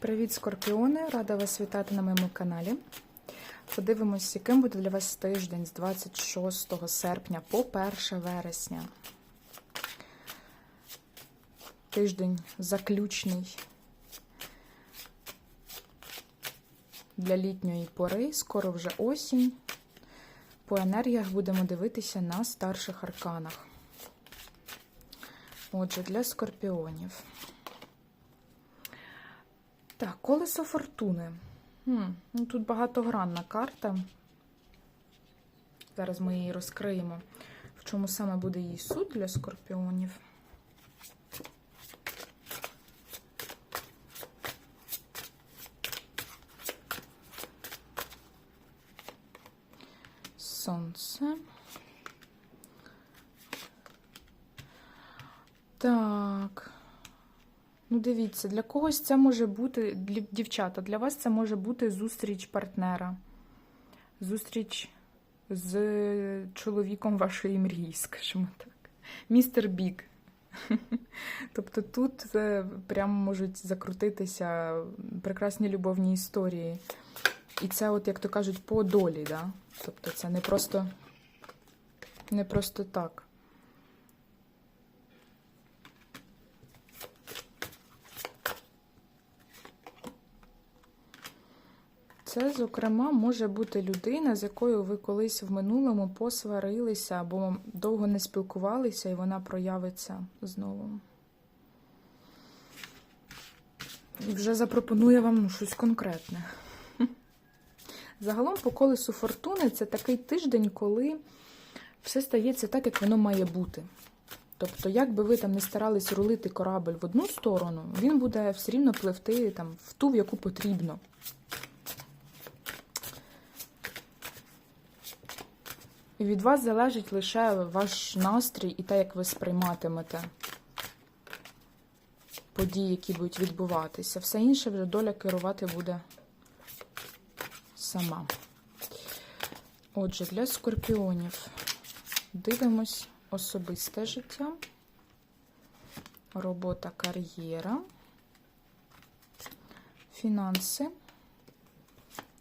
Привіт, скорпіони! Рада вас вітати на моєму каналі. Подивимось, яким буде для вас тиждень з 26 серпня по 1 вересня. Тиждень заключний для літньої пори. Скоро вже осінь. По енергіях будемо дивитися на старших арканах. Отже, для скорпіонів. Так, колесо фортуни. Хм, ну Тут багатогранна карта. Зараз ми її розкриємо. В чому саме буде її суть для скорпіонів? Сонце. Так. Ну, дивіться, для когось це може бути, для дівчата, для вас це може бути зустріч партнера, зустріч з чоловіком вашої мрії, скажімо так. Містер Бік. Тобто тут е, прямо можуть закрутитися прекрасні любовні історії. І це, от, як то кажуть, по долі, да? Тобто це не просто, не просто так. Це, зокрема, може бути людина, з якою ви колись в минулому посварилися або довго не спілкувалися, і вона проявиться знову. І вже запропонує вам ну, щось конкретне. Загалом, по колесу фортуни, це такий тиждень, коли все стається так, як воно має бути. Тобто, як би ви там не старались рулити корабль в одну сторону, він буде все рівно пливти там, в ту, в яку потрібно. Від вас залежить лише ваш настрій і те, як ви сприйматимете події, які будуть відбуватися. Все інше вже доля керувати буде сама. Отже, для скорпіонів дивимось особисте життя, робота, кар'єра, фінанси,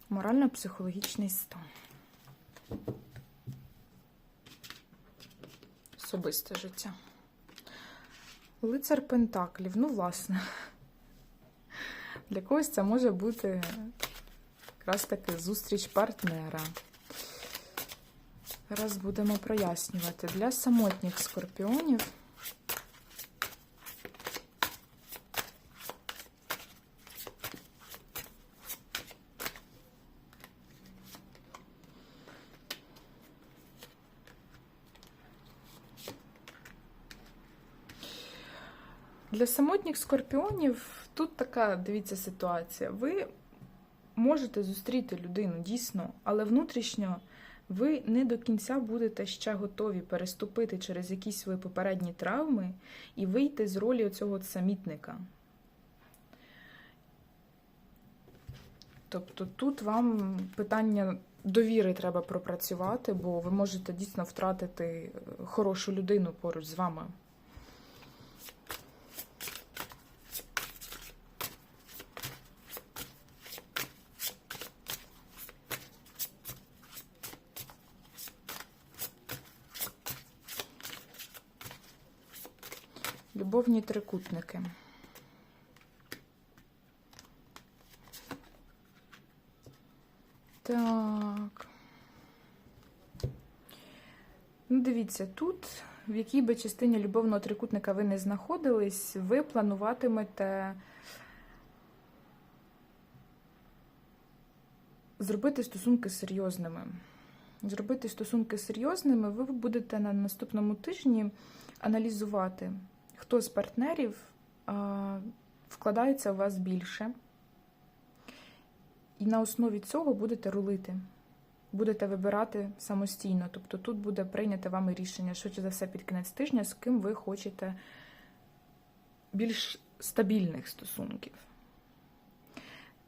морально-психологічний стан. Особисте життя. Лицар Пентаклів, ну, власне, для когось це може бути якраз таки зустріч партнера. Зараз будемо прояснювати. Для самотніх скорпіонів Для самотніх скорпіонів тут така, дивіться, ситуація. Ви можете зустріти людину дійсно, але внутрішньо ви не до кінця будете ще готові переступити через якісь свої попередні травми і вийти з ролі оцього самітника. Тобто тут вам питання довіри треба пропрацювати, бо ви можете дійсно втратити хорошу людину поруч з вами. Любовні трикутники. Так. Ну, дивіться, тут, в якій би частині любовного трикутника ви не знаходились, ви плануватимете зробити стосунки серйозними. Зробити стосунки серйозними, ви будете на наступному тижні аналізувати хто з партнерів вкладається у вас більше, і на основі цього будете рулити, будете вибирати самостійно. Тобто тут буде прийняте вами рішення, швидше за все, під кінець тижня, з ким ви хочете більш стабільних стосунків.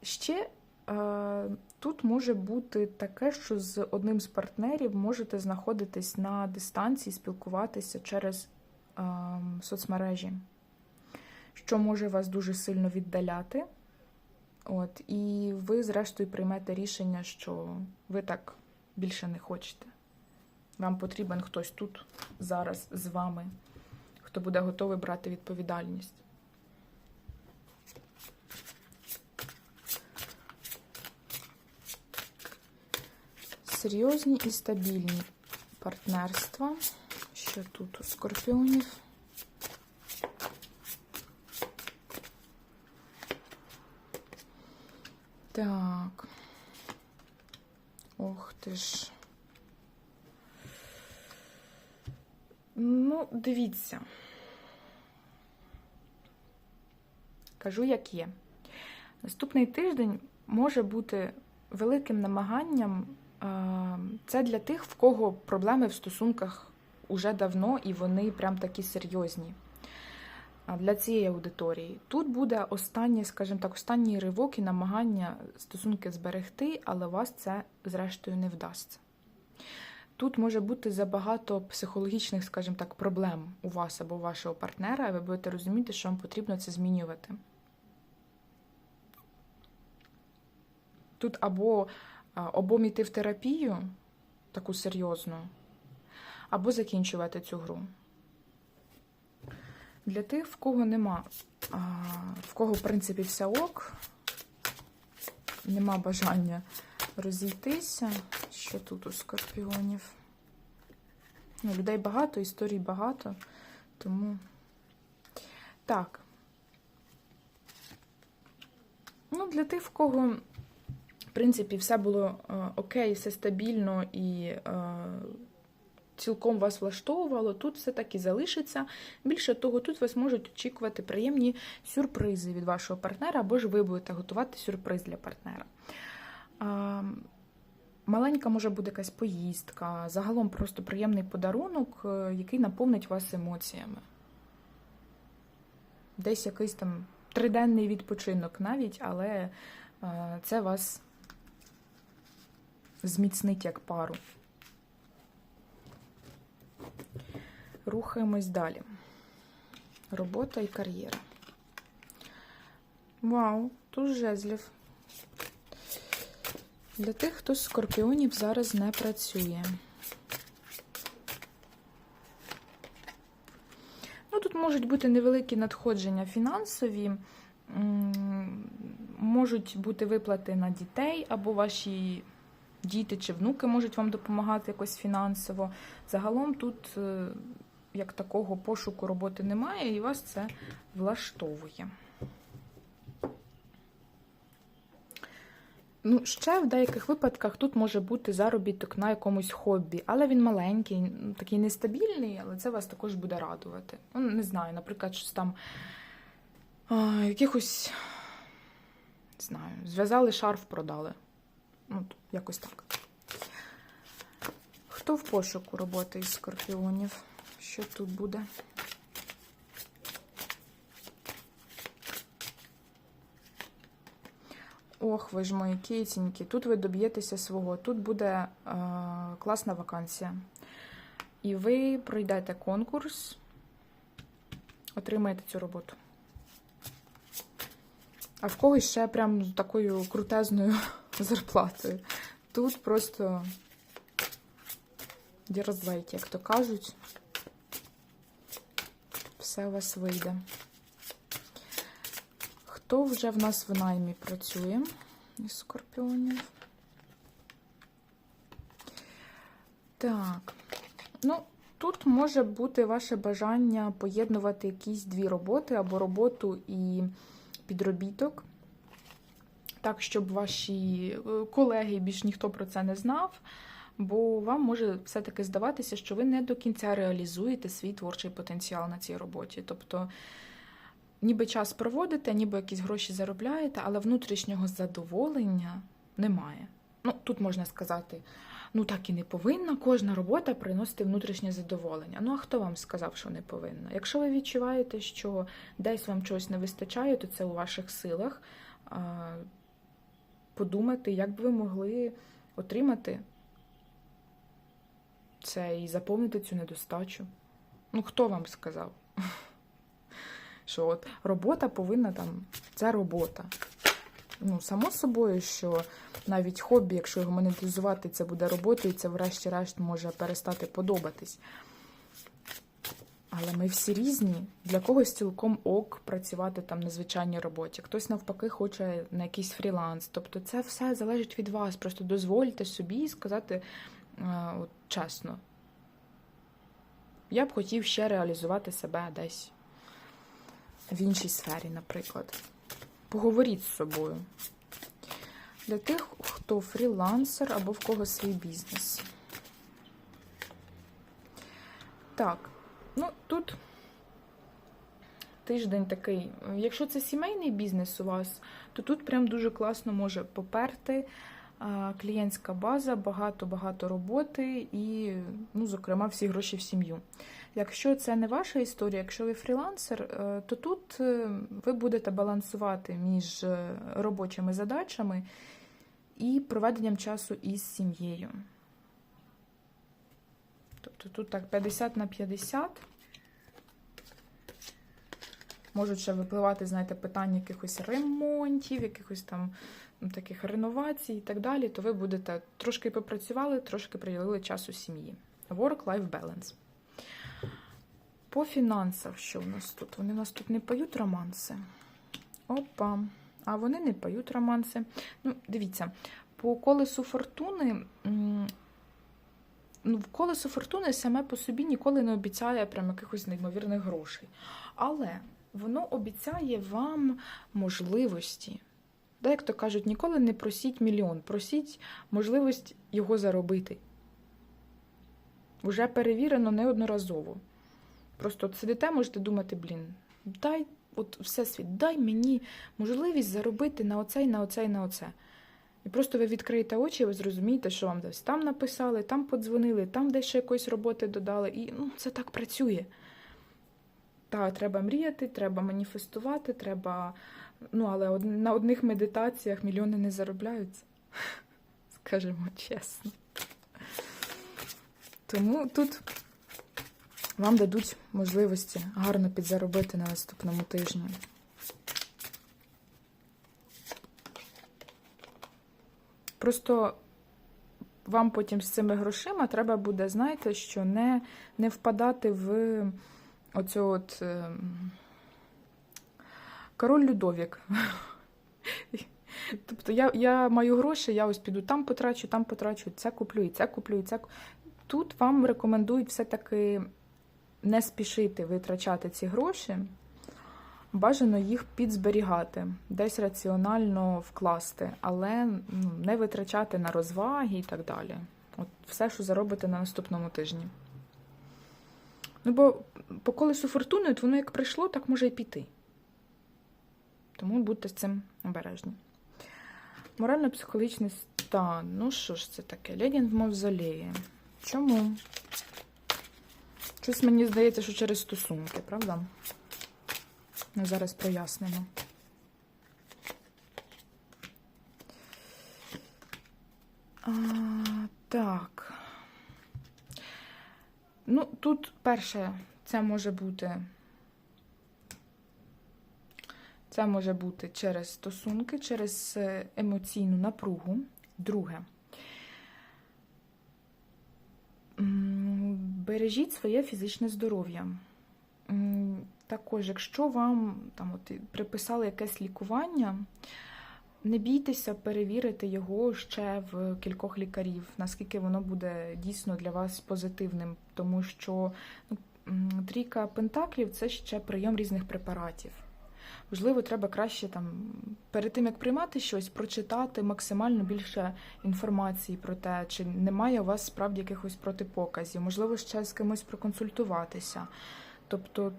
Ще тут може бути таке, що з одним з партнерів можете знаходитись на дистанції, спілкуватися через соцмережі, що може вас дуже сильно віддаляти От, і ви, зрештою, приймете рішення, що ви так більше не хочете. Вам потрібен хтось тут зараз з вами, хто буде готовий брати відповідальність. Серйозні і стабільні партнерства. Що тут скорпіонів? Так. Ох ти ж. Ну, дивіться. Кажу, як є. Наступний тиждень може бути великим намаганням. Це для тих, в кого проблеми в стосунках уже давно і вони прям такі серйозні. Для цієї аудиторії. Тут буде останнє, скажімо так, останній ривок і намагання стосунки зберегти, але вас це, зрештою, не вдасться. Тут може бути забагато психологічних, скажімо так, проблем у вас або у вашого партнера, і ви будете розуміти, що вам потрібно це змінювати. Тут або обом іти в терапію, таку серйозну, або закінчувати цю гру. Для тих, в кого нема, в кого, в принципі, все ок, нема бажання розійтися. Що тут у скорпіонів? Ну, людей багато, історій багато, тому. Так. Ну, для тих, в кого, в принципі, все було е, окей, все стабільно і е, цілком вас влаштовувало, тут все таки залишиться. Більше того, тут вас можуть очікувати приємні сюрпризи від вашого партнера, або ж ви будете готувати сюрприз для партнера. Маленька може бути якась поїздка, загалом просто приємний подарунок, е, який наповнить вас емоціями. Десь якийсь там триденний відпочинок навіть, але е, це вас зміцнить як пару. Рухаємось далі. Робота і кар'єра. Вау, тут жезлів. Для тих, хто з скорпіонів зараз не працює. Ну, тут можуть бути невеликі надходження фінансові, можуть бути виплати на дітей, або ваші діти чи внуки можуть вам допомагати якось фінансово. Загалом тут е, як такого пошуку роботи немає, і вас це влаштовує. Ну, ще в деяких випадках тут може бути заробіток на якомусь хобі, але він маленький, такий нестабільний, але це вас також буде радувати. Ну, не знаю, наприклад, щось там а, якихось, не знаю, зв'язали шарф, продали. Ну, якось так. Хто в пошуку роботи із скорпіонів? Що тут буде? Ох, ви ж мої кітіньки. Тут ви доб'єтеся свого. Тут буде е, класна вакансія. І ви пройдете конкурс, отримаєте цю роботу. А в когось ще прям такою крутезною зарплатою. Тут просто дерзвайте, як то кажуть. Все у вас вийде. Хто вже в нас в наймі працює із скорпіонів? Так. Ну, тут може бути ваше бажання поєднувати якісь дві роботи або роботу і підробіток. Так, щоб ваші е, колеги більш ніхто про це не знав, бо вам може все-таки здаватися, що ви не до кінця реалізуєте свій творчий потенціал на цій роботі. Тобто, ніби час проводите, ніби якісь гроші заробляєте, але внутрішнього задоволення немає. Ну, тут можна сказати, ну так і не повинна кожна робота приносити внутрішнє задоволення. Ну а хто вам сказав, що не повинна? Якщо ви відчуваєте, що десь вам чогось не вистачає, то це у ваших силах подумати, як би ви могли отримати це і заповнити цю недостачу. Ну, хто вам сказав? Що от робота повинна там, це робота. ну, само собою, що навіть хобі, якщо його монетизувати, це буде роботою, це врешті-решт може перестати подобатись. Але ми всі різні. Для когось цілком ок працювати там на звичайній роботі. Хтось навпаки хоче на якийсь фріланс. Тобто це все залежить від вас. Просто дозвольте собі сказати е, от, чесно. Я б хотів ще реалізувати себе десь в іншій сфері, наприклад. Поговоріть з собою. Для тих, хто фрілансер або в кого свій бізнес. Так, ну тут тиждень такий. Якщо це сімейний бізнес у вас, то тут прям дуже класно може поперти клієнтська база, багато-багато роботи і, ну, зокрема, всі гроші в сім'ю. Якщо це не ваша історія, якщо ви фрілансер, е, то тут е, ви будете балансувати між е, робочими задачами і проведенням часу із сім'єю. Тобто тут так 50 на 50. Можуть ще випливати, знаєте, питання якихось ремонтів, якихось там ну, таких реновацій і так далі, то ви будете трошки попрацювали, трошки приділили часу сім'ї. Work-life balance. По фінансах, що в нас тут? Вони у нас тут не поють романси. Опа. А вони не поють романси. Ну, дивіться, по колесу фортуни. Ну, колесо фортуни саме по собі ніколи не обіцяє прям якихось неймовірних грошей. Але воно обіцяє вам можливості. Да, як то кажуть, ніколи не просіть мільйон, просіть можливість його заробити. Вже перевірено неодноразово. Просто сидите, можете думати, блін, дай, от всесвіт, дай мені можливість заробити на оце, і на оце, і на оце. І просто ви відкриєте очі, ви зрозумієте, що вам десь там написали, там подзвонили, там десь ще якоїсь роботи додали. І ну, це так працює. Та, треба мріяти, треба маніфестувати, треба. Ну, але на одних медитаціях мільйони не заробляються. Скажімо чесно. Тому тут вам дадуть можливості гарно підзаробити на наступному тижні. Просто вам потім з цими грошима треба буде, знаєте, що не, не впадати в оцю от е, король Людовік. Тобто я, я маю гроші, я ось піду там потрачу, там потрачу, це куплю, і це куплю, і це. Тут вам рекомендують все-таки не спішити витрачати ці гроші. Бажано їх підзберігати, десь раціонально вкласти, але ну, не витрачати на розваги і так далі. От все, що заробите на наступному тижні. Ну, бо по колесу фортуни, от воно як прийшло, так може і піти. Тому будьте з цим обережні. Морально-психологічний стан. Ну що ж це таке? Ленін в мавзолеї. Чому? Щось мені здається, що через стосунки, правда? Ну, зараз прояснимо. А, так. Ну, тут перше, це може бути. Це може бути через стосунки, через е, емоційну напругу. Друге. Бережіть своє фізичне здоров'я. Також, якщо вам там от приписали якесь лікування, не бійтеся перевірити його ще в кількох лікарів, наскільки воно буде дійсно для вас позитивним, тому що ну, трійка пентаклів це ще прийом різних препаратів. Можливо, треба краще там перед тим як приймати щось, прочитати максимально більше інформації про те, чи немає у вас справді якихось протипоказів, можливо, ще з кимось проконсультуватися. Тобто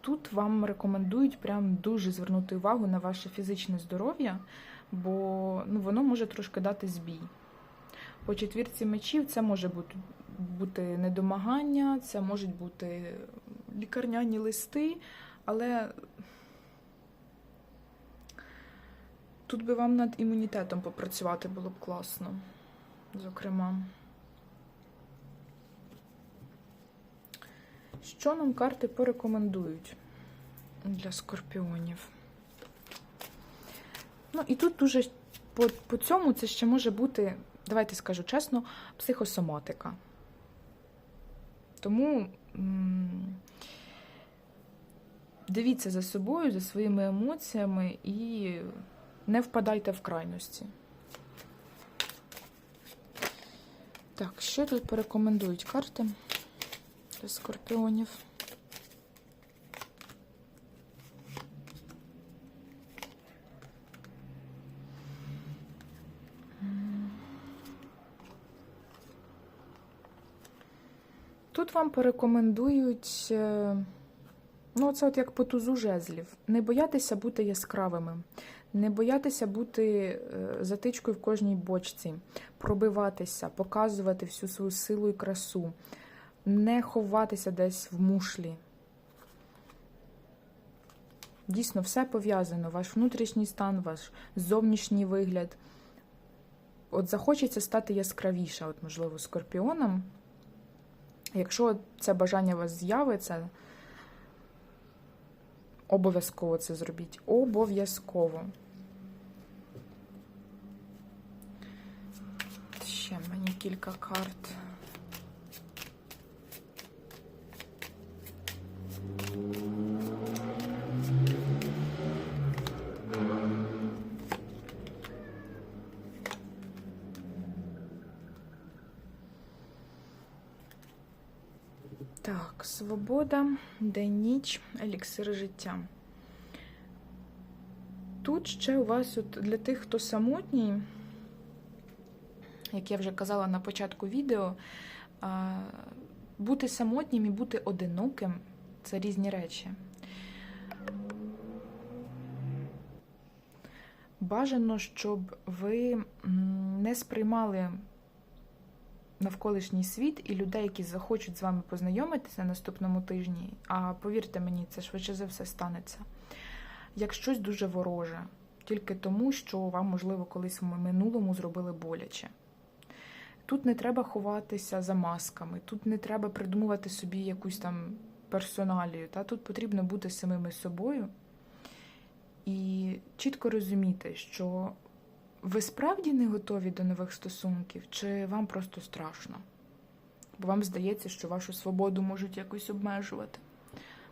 тут вам рекомендують прям дуже звернути увагу на ваше фізичне здоров'я, бо ну, воно може трошки дати збій. По четвірці мечів це може бути, бути недомагання, це можуть бути лікарняні листи, але тут би вам над імунітетом попрацювати було б класно, зокрема. Що нам карти порекомендують для скорпіонів? Ну і тут дуже по, по цьому це ще може бути, давайте скажу чесно, психосоматика. Тому дивіться за собою, за своїми емоціями і не впадайте в крайності. Так, що тут порекомендують карти для скорпіонів? Тут вам порекомендують, е, ну, це от як по тузу жезлів. Не боятися бути яскравими, не боятися бути е, затичкою в кожній бочці, пробиватися, показувати всю свою силу і красу, не ховатися десь в мушлі. Дійсно, все пов'язано. Ваш внутрішній стан, ваш зовнішній вигляд. От захочеться стати яскравіше, от, можливо, скорпіоном. Якщо це бажання у вас з'явиться, обов'язково це зробіть. Обов'язково. Ще мені кілька карт. Так, свобода, день ніч, еліксир життя. Тут ще у вас от для тих, хто самотній, як я вже казала на початку відео, бути самотнім і бути одиноким це різні речі. Бажано, щоб ви не сприймали навколишній світ і людей, які захочуть з вами познайомитися наступному тижні. А повірте мені, це швидше за все станеться. Як щось дуже вороже, тільки тому, що вам, можливо, колись в минулому зробили боляче. Тут не треба ховатися за масками, тут не треба придумувати собі якусь там персоналію. Та? Тут потрібно бути самими собою і чітко розуміти, що ви справді не готові до нових стосунків, чи вам просто страшно? Бо вам здається, що вашу свободу можуть якось обмежувати,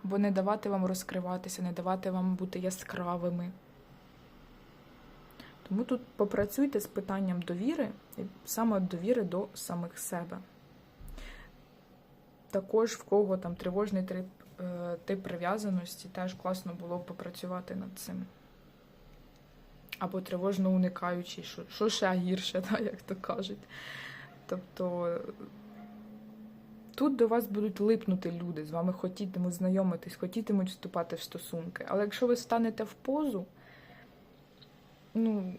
бо не давати вам розкриватися, не давати вам бути яскравими. Тому тут попрацюйте з питанням довіри, і саме довіри до самих себе. Також в кого там тривожний тип, е, тип прив'язаності, теж класно було б попрацювати над цим. Або тривожно уникаючий, що, що ще гірше, да, як то кажуть. Тобто тут до вас будуть липнути люди, з вами хотітимуть знайомитись, хотітимуть вступати в стосунки. Але якщо ви станете в позу, ну,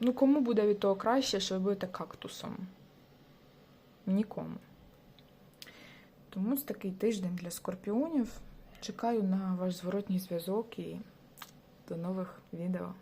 ну кому буде від того краще, що ви будете кактусом? Нікому. Тому це такий тиждень для скорпіонів. Чекаю на ваш зворотній зв'язок і до нових відео.